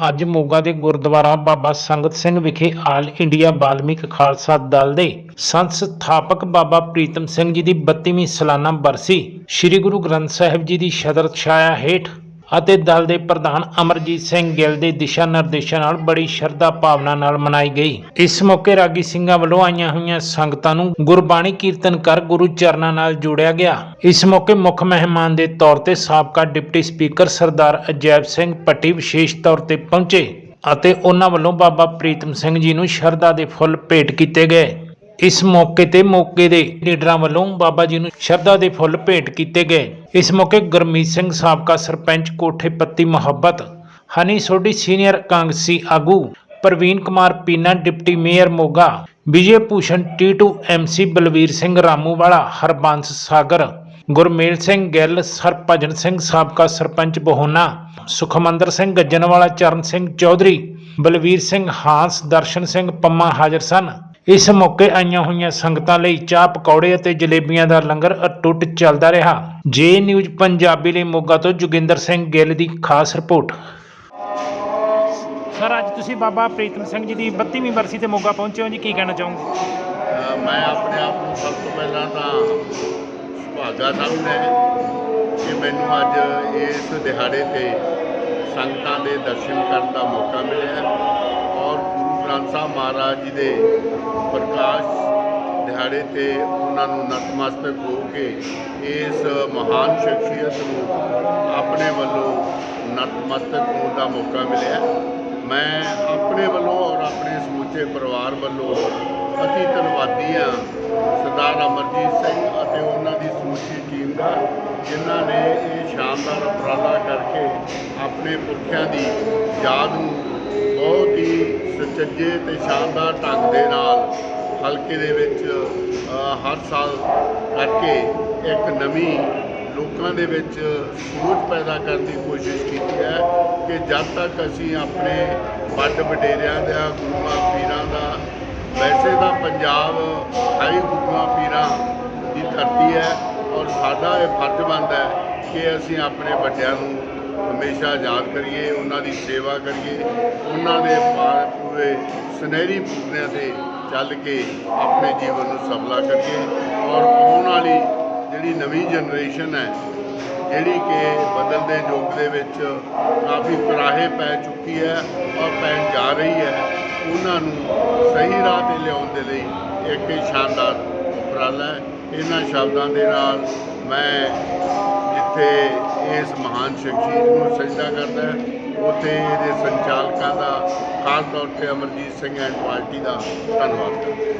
ਅੱਜ ਮੋਗਾ ਦੇ ਗੁਰਦੁਆਰਾ ਬਾਬਾ ਸੰਗਤ ਸਿੰਘ ਵਿਖੇ ਆਲ ਇੰਡੀਆ ਬਾਲਮਿਕ ਖਾਲਸਾ ਦਲ ਦੇ ਸੰਸਥਾਪਕ ਬਾਬਾ ਪ੍ਰੀਤਮ ਸਿੰਘ ਜੀ ਦੀ 32ਵੀਂ ਸਾਲਾਨਾ ਬਰਸੀ ਸ੍ਰੀ ਗੁਰੂ ਗ੍ਰੰਥ ਸਾਹਿਬ ਜੀ ਦੀ ਸ਼ਦਰ ਛਾਇਆ ਹੇਠ ਅਤੇ ਦਲ ਦੇ ਪ੍ਰਧਾਨ ਅਮਰਜੀਤ ਸਿੰਘ ਗਿੱਲ ਦੇ ਦਿਸ਼ਾ ਨਿਰਦੇਸ਼ਾਂ ਨਾਲ ਬੜੀ ਸ਼ਰਧਾ ਭਾਵਨਾ ਨਾਲ ਮਨਾਈ ਗਈ। ਇਸ ਮੌਕੇ ਰਾਗੀ ਸਿੰਘਾਂ ਵੱਲੋਂ ਆਈਆਂ ਹੋਈਆਂ ਸੰਗਤਾਂ ਨੂੰ ਗੁਰਬਾਣੀ ਕੀਰਤਨ ਕਰ ਗੁਰੂ ਚਰਨਾਂ ਨਾਲ ਜੋੜਿਆ ਗਿਆ। ਇਸ ਮੌਕੇ ਮੁੱਖ ਮਹਿਮਾਨ ਦੇ ਤੌਰ ਤੇ ਸਾਬਕਾ ਡਿਪਟੀ ਸਪੀਕਰ ਸਰਦਾਰ ਅਜੈਬ ਸਿੰਘ ਪੱਟੀ ਵਿਸ਼ੇਸ਼ ਤੌਰ ਤੇ ਪਹੁੰਚੇ ਅਤੇ ਉਹਨਾਂ ਵੱਲੋਂ ਬਾਬਾ ਪ੍ਰੀਤਮ ਸਿੰਘ ਜੀ ਨੂੰ ਸ਼ਰਧਾ ਦੇ ਫੁੱਲ ਭੇਟ ਕੀਤੇ ਗਏ। ਇਸ ਮੌਕੇ ਤੇ ਮੌਕੇ ਦੇ ਲੀਡਰਾਂ ਵੱਲੋਂ ਬਾਬਾ ਜੀ ਨੂੰ ਸ਼ਰਧਾ ਦੇ ਫੁੱਲ ਭੇਟ ਕੀਤੇ ਗਏ। ਇਸ ਮੌਕੇ ਗੁਰਮੀਤ ਸਿੰਘ ਸਾਬਕਾ ਸਰਪੰਚ ਕੋਠੇ ਪੱਤੀ ਮੁਹੱਬਤ, ਹਨੀ ਸੋਢੀ ਸੀਨੀਅਰ ਕਾਂਗਸੀ ਆਗੂ Parveen Kumar Peena, deputy mayor Moga, Vijay Bhushan Titu MC Balvir Singh Ramuwala, Harbans Sagar, Gurmel Singh Gill Sarbhajan Singh ਸਾਬਕਾ ਸਰਪੰਚ ਬਹੋਨਾ, ਸੁਖਮੰਦਰ ਸਿੰਘ ਗੱਜਣਵਾਲਾ, ਚਰਨ ਸਿੰਘ ਚੌਧਰੀ, ਬਲਵੀਰ ਸਿੰਘ ਹਾਂਸ, ਦਰਸ਼ਨ ਸਿੰਘ ਪੰਮਾ ਹਾਜ਼ਰ ਸਨ। ਇਸ ਮੌਕੇ ਆਈਆਂ ਹੋਈਆਂ ਸੰਗਤਾਂ ਲਈ ਚਾਹ ਪਕੌੜੇ ਅਤੇ ਜਲੇਬੀਆਂ ਦਾ ਲੰਗਰ ਅਟੁੱਟ ਚੱਲਦਾ ਰਿਹਾ। ਜੇ ਨਿਊਜ਼ ਪੰਜਾਬੀ ਲਈ ਮੋਗਾ ਤੋਂ ਜੋਗਿੰਦਰ ਸਿੰਘ ਗਿੱਲ ਦੀ ਖਾਸ ਰਿਪੋਰਟ। ਸਰ ਅੱਜ ਤੁਸੀਂ ਬਾਬਾ ਪ੍ਰੀਤਮ ਸਿੰਘ ਜੀ ਦੀ 32ਵੀਂ ਬਰਸੀ ਤੇ ਮੋਗਾ ਪਹੁੰਚੇ ਹੋ ਜੀ ਕੀ ਕਹਿਣਾ ਚਾਹੋਗੇ? ਅ, ਮੈਂ ਆਪਣੇ ਆਪ ਨੂੰ ਸਭ ਤੋਂ ਪਹਿਲਾਂ ਤਾਂ ਸੁਭਾਗਾ ਸਮਝਦਾ ਕਿ ਮੈਨੂੰ ਅੱਜ ਇਸ ਦਿਹਾੜੇ ਤੇ ਸੰਗਤਾਂ ਦੇ ਦਰਸ਼ਨ ਕਰਨ ਦਾ ਮੌਕਾ ਮਿਲਿਆ ਔਰ ਗੁਰੂ ਸਾਹਿਬ ਮਹਾਰਾਜ ਜੀ ਦੇ ਪ੍ਰਕਾਸ਼ ਦਿਹਾੜੇ ਤੇ ਉਹਨਾਂ ਨੂੰ ਨਤਮਸਤਕ ਹੋ ਕੇ ਇਸ ਮਹਾਨ ਸ਼ਖਸੀਅਤ ਨੂੰ ਆਪਣੇ ਵੱਲੋਂ ਨਤਮਸਤਕ ਹੋਣ ਦਾ ਮੌਕਾ ਮਿਲਿਆ। ਮੈਂ ਆਪਣੇ ਵੱਲੋਂ ਔਰ ਆਪਣੇ ਸਮੁੱਚੇ ਪਰਿਵਾਰ ਵੱਲੋਂ ਅਤੀ ਧੰਨਵਾਦੀ ਹਾਂ ਸਰਦਾਰ ਅਮਰਜੀਤ ਸਿੰਘ ਅਤੇ ਉਹਨਾਂ ਦੀ ਸਮੁੱਚੀ ਟੀਮ ਦਾ, ਜਿਨ੍ਹਾਂ ਨੇ ਇਹ ਸ਼ਾਨਦਾਰ ਉਪਰਾਲਾ ਕਰਕੇ ਆਪਣੇ ਪੁਰਖਿਆਂ ਦੀ ਯਾਦ ਨੂੰ ਬਹੁਤ ਹੀ ਸੁਚੱਜੇ ਤੇ ਸ਼ਾਨਦਾਰ ਢੰਗ ਦੇ ਨਾਲ ਹਲਕੇ ਦੇ ਵਿੱਚ ਹਰ ਸਾਲ ਕਰਕੇ ਇੱਕ ਨਵੀਂ ਲੋਕਾਂ ਦੇ ਵਿੱਚ ਸੋਚ ਪੈਦਾ ਕਰਨ ਦੀ ਕੋਸ਼ਿਸ਼ ਕੀਤੀ ਹੈ ਕਿ ਜਦ ਤੱਕ ਅਸੀਂ ਆਪਣੇ ਵੱਡ ਵਡੇਰਿਆਂ ਦਾ, ਗੁਰੂਆਂ ਪੀਰਾਂ ਦਾ, ਵੈਸੇ ਤਾਂ ਪੰਜਾਬ ਹਾਈ ਗੁਰੂਆਂ ਪੀਰਾਂ ਦੀ ਧਰਤੀ ਹੈ ਔਰ ਸਾਡਾ ਇਹ ਫਰਜ਼ ਬਣਦਾ ਹੈ ਕਿ ਅਸੀਂ ਆਪਣੇ ਵੱਡਿਆਂ ਨੂੰ ਹਮੇਸ਼ਾ ਯਾਦ ਕਰੀਏ, ਉਹਨਾਂ ਦੀ ਸੇਵਾ ਕਰੀਏ, ਉਹਨਾਂ ਦੇ ਪੂਰੇ ਸੁਨਹਿਰੀ ਪੂਰਿਆਂ ਤੇ ਚੱਲ ਕੇ ਆਪਣੇ ਜੀਵਨ ਨੂੰ ਸਫਲਾ ਕਰੀਏ ਔਰ ਆਉਣ ਵਾਲੀ ਜਿਹੜੀ ਨਵੀਂ ਜਨਰੇਸ਼ਨ ਹੈ, ਜਿਹੜੀ ਕਿ ਬਦਲਦੇ ਯੁੱਗ ਦੇ ਵਿੱਚ ਕਾਫੀ ਕੁਰਾਹੇ ਪੈ ਚੁੱਕੀ ਹੈ ਔਰ ਪੈਣ ਜਾ ਰਹੀ ਹੈ, ਉਹਨਾਂ ਨੂੰ ਸਹੀ ਰਾਹ ਤੇ ਲਿਆਉਣ ਦੇ ਲਈ ਇੱਕ ਇਹ ਸ਼ਾਨਦਾਰ ਉਪਰਾਲਾ ਹੈ। ਇਹਨਾਂ ਸ਼ਬਦਾਂ ਦੇ ਨਾਲ ਮੈਂ ਜਿੱਥੇ ਇਸ ਮਹਾਨ ਸ਼ਖਸੀਅਤ ਨੂੰ ਸਜਦਾ ਕਰਦਾ ਹੈ। ਉੱਥੇ ਇਹਦੇ ਸੰਚਾਲਕਾਂ ਦਾ, ਖਾਸ ਤੌਰ ਤੇ ਅਮਰਜੀਤ ਸਿੰਘ ਐਂਡ ਪਾਰਟੀ ਦਾ ਧੰਨਵਾਦ ਕਰਦਾ